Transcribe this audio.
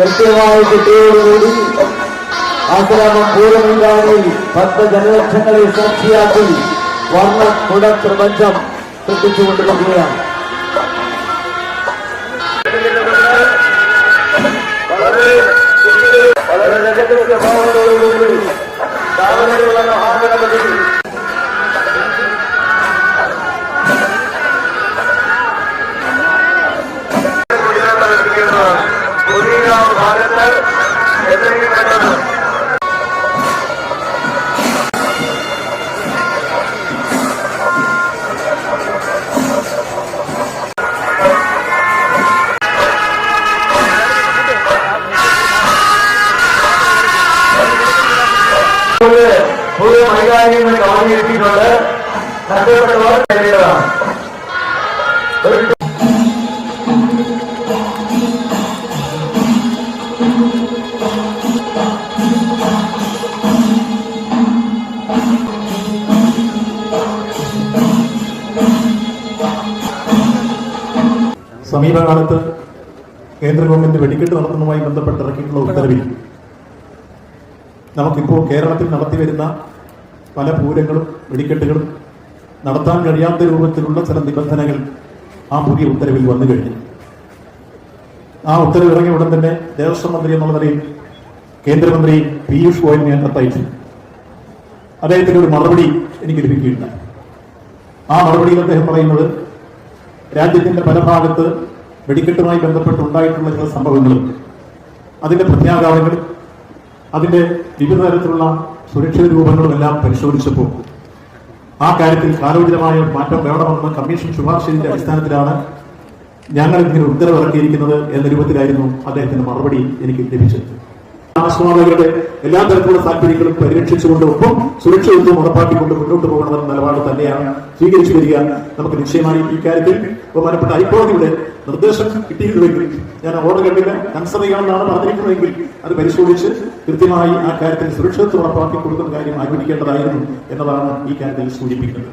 കൃത്യമായ കുട്ടിയോടുകൂടി ആശ്രമം പൂർവ്വമില്ലാതെ പത്ത് ജനലക്ഷങ്ങളെ സാക്ഷിയാക്കി വർണ്ണ കുട പ്രപഞ്ചം സൃഷ്ടിച്ചുകൊണ്ടിരിക്കുകയാണ് പുതിയ ഭാരത് എത്രയും പെട്ടെന്ന് പുതിയ പുതിയ മൈതാനങ്ങൾ കാണുന്നിട്ടുണ്ട് സമീപകാലത്ത് കേന്ദ്ര ഗവൺമെന്റ് വെടിക്കെട്ട് നടത്തുന്നതുമായി ബന്ധപ്പെട്ട് ഇറക്കിയിട്ടുള്ള ഉത്തരവിൽ നമുക്കിപ്പോൾ കേരളത്തിൽ നടത്തി വരുന്ന പല പൂരങ്ങളും വെടിക്കെട്ടുകളും നടത്താൻ കഴിയാത്ത രൂപത്തിലുള്ള ചില നിബന്ധനകൾ ആ പുതിയ ഉത്തരവിൽ വന്നു കഴിഞ്ഞു. ആ ഉത്തരവ് ഇറങ്ങിയ ഉടൻ തന്നെ ദേവസ്വം മന്ത്രി എന്നുള്ള നിലയിൽ കേന്ദ്രമന്ത്രി പീയൂഷ് ഗോയലിനെ ഞാൻ കത്തയച്ചു. അദ്ദേഹത്തിന്റെ ഒരു മറുപടി എനിക്ക് ലഭിക്കുകയുണ്ടായി. ആ മറുപടിയിൽ അദ്ദേഹം പറയുന്നത് രാജ്യത്തിന്റെ പല ഭാഗത്ത് വെടിക്കെട്ടുമായി ബന്ധപ്പെട്ട് ഉണ്ടായിട്ടുള്ള ചില സംഭവങ്ങളും അതിന്റെ പ്രത്യാഘാതങ്ങളും അതിന്റെ വിവിധ തരത്തിലുള്ള സുരക്ഷിത രൂപങ്ങളും എല്ലാം പരിശോധിച്ചപ്പോൾ ആ കാര്യത്തിൽ കാലോചിതമായ മാറ്റം വേണമെന്ന് കമ്മീഷൻ ശുപാർശയുടെ അടിസ്ഥാനത്തിലാണ് ഞങ്ങൾ ഇങ്ങനെ ഉത്തരവിറക്കിയിരിക്കുന്നത് എന്ന രൂപത്തിലായിരുന്നു അദ്ദേഹത്തിന്റെ മറുപടി എനിക്ക് ലഭിച്ചത്. ആശ്രമാലകളുടെ എല്ലാ തരത്തിലുള്ള താല്പര്യങ്ങളും പരിരക്ഷിച്ചുകൊണ്ട് ഒപ്പം സുരക്ഷിതത്വം ഉറപ്പാക്കിക്കൊണ്ട് മുന്നോട്ട് പോകണമെന്ന നിലപാട് തന്നെയാണ് സ്വീകരിച്ചു വരിക. നമുക്ക് നിശ്ചയമായി ഈ കാര്യത്തിൽ ബഹുമാനപ്പെട്ട ഹൈക്കോടതിയുടെ നിർദ്ദേശം കിട്ടിയിരുന്നുവെങ്കിൽ ഞാൻ ഓർഡർ കണ്ടില്ല. കൺസറിയാണെന്നാണ് പറഞ്ഞിരിക്കുന്നതെങ്കിൽ അത് പരിശോധിച്ച് കൃത്യമായി ആ കാര്യത്തിൽ സുരക്ഷിതത്വം ഉറപ്പാക്കി കൊടുക്കുന്ന കാര്യം ആഗ്രഹിക്കേണ്ടതായിരുന്നു എന്നതാണ് ഈ കാര്യത്തിൽ സൂചിപ്പിക്കുന്നത്.